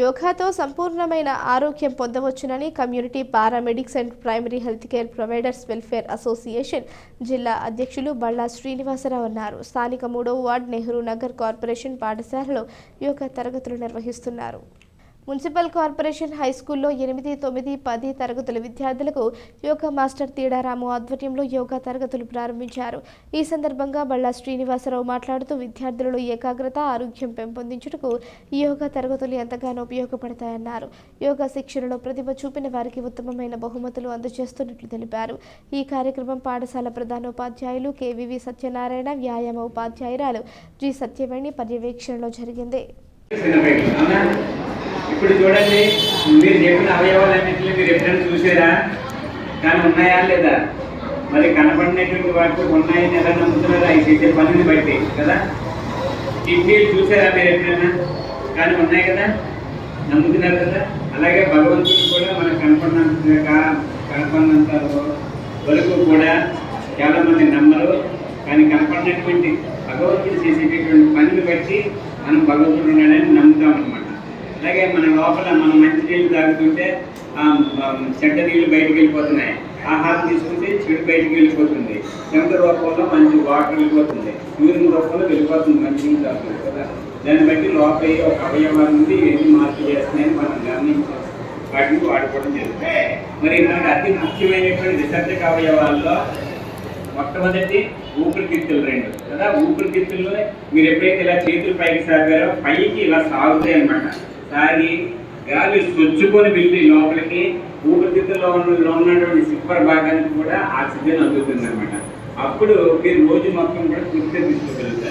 యోగాతో సంపూర్ణమైన ఆరోగ్యం పొందవచ్చునని community paramedics and primary health care providers welfare association జిల్లా అధ్యక్షులు బళ్ళా శ్రీనివాసరావు అన్నారు. స్థానిక మూడవ వార్డ్ నెహ్రూ నగర్ కార్పొరేషన్ పాఠశాలలో యోగా తరగతులు నిర్వహిస్తున్నారు. మున్సిపల్ కార్పొరేషన్ హై స్కూల్లో ఎనిమిది తొమ్మిది పది తరగతుల విద్యార్థులకు యోగా మాస్టర్ తీడారాము ఆధ్వర్యంలో యోగా తరగతులు ప్రారంభించారు. ఈ సందర్భంగా బళ్ళా శ్రీనివాసరావు మాట్లాడుతూ విద్యార్థులలో ఏకాగ్రత ఆరోగ్యం పెంపొందించుటకు ఈ యోగా తరగతులు ఎంతగానో ఉపయోగపడతాయన్నారు. యోగా శిక్షణలో ప్రతిభ చూపిన వారికి ఉత్తమమైన బహుమతులు అందజేస్తున్నట్లు తెలిపారు. ఈ కార్యక్రమం పాఠశాల ప్రధానోపాధ్యాయులు కేవీవి సత్యనారాయణ వ్యాయామ ఉపాధ్యాయురాలు జి సత్యవేణి పర్యవేక్షణలో జరిగింది. ఇప్పుడు చూడండి మీరు చెప్పిన అవయవాలన్నింటినీ మీరు ఎప్పుడైనా చూసారా? కానీ ఉన్నాయా లేదా? మరి కనపడినటువంటి వాటికి ఉన్నాయని ఎలా నమ్ముతున్నారా? ఈ చేసే పనిని బట్టి కదా? కిడ్నీలు చూసారా మీరు ఎప్పుడైనా? కానీ ఉన్నాయి కదా? నమ్ముతున్నారు కదా? అలాగే భగవంతుడు కూడా మనకు కనపడినంత కనపడినంత వరకు కూడా చాలా మంది నమ్మరు. కానీ కనపడినటువంటి భగవంతుడు చేసేటటువంటి పనిని బట్టి మనం భగవంతుడు ఉన్నాడని నమ్ముతాం అనమాట అలాగే మన లోపల మనం మంచి నీళ్ళు తాగుతుంటే చెడ్డ నీళ్ళు బయటికి వెళ్ళిపోతున్నాయి. ఆహారం తీసుకుంటే చెడు బయటికి వెళ్ళిపోతుంది. చెమట రూపంలో మంచి వాటర్ వెళ్ళిపోతుంది. యూరిన్ రూపంలో వెళ్ళిపోతుంది మంచి నీళ్ళు తాగుతుంది కదా. దాన్ని బట్టి లోపల ఒక అవయవాల నుండి ఎన్ని మార్పులు చేస్తున్నాయని మనం గమనించాం వాటిని వాడుకోవడం జరుగుతుంది. మరి మనకి అతి ముఖ్యమైనటువంటి విసర్జక అవయవాల్లో మొట్టమొదటి ఊపిరితిత్తులు రెండు కదా. ఊపిరితిత్తుల్లో మీరు ఎప్పుడైతే ఇలా చేతులు పైకి సాగారో పైకి ఇలా సాగుతాయి అన్నమాట తాగి గాలి స్వచ్చుకొని వెళ్ళి లోపలికి ఊపిరితిత్తుల్లో ఉన్న ఉన్నటువంటి సిప్పర్ భాగానికి కూడా ఆక్సిజన్ అందుతుంది అనమాట అప్పుడు మీరు రోజు మొత్తం కూడా పూర్తిగా తీసుకోగలుగుతారు